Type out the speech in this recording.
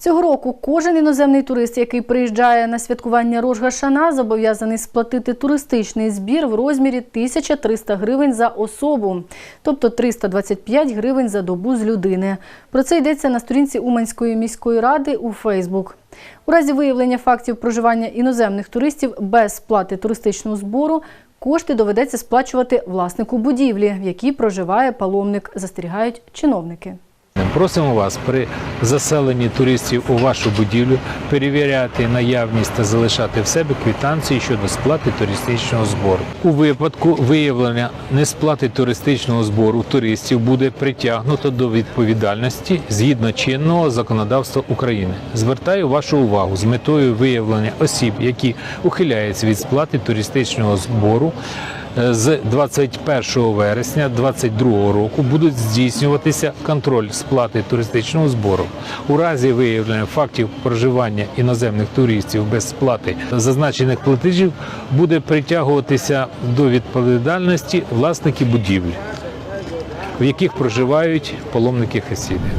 Цього року кожен іноземний турист, який приїжджає на святкування Рожгашана, зобов'язаний сплатити туристичний збір в розмірі 1300 гривень за особу, тобто 325 гривень за добу з людини. Про це йдеться на сторінці Уманської міської ради у Фейсбук. У разі виявлення фактів проживання іноземних туристів без сплати туристичного збору кошти доведеться сплачувати власнику будівлі, в якій проживає паломник, застерігають чиновники. Просимо вас при заселенні туристів у вашу будівлю перевіряти наявність та залишати в себе квитанції щодо сплати туристичного збору. У випадку виявлення несплати туристичного збору туристів буде притягнуто до відповідальності згідно чинного законодавства України. Звертаю вашу увагу з метою виявлення осіб, які ухиляються від сплати туристичного збору з 21 вересня 2022 року будуть здійснюватися контроль сплати туристичного збору. У разі виявлення фактів проживання іноземних туристів без сплати зазначених платежів буде притягуватися до відповідальності власники будівлі, в яких проживають паломники Хасіди.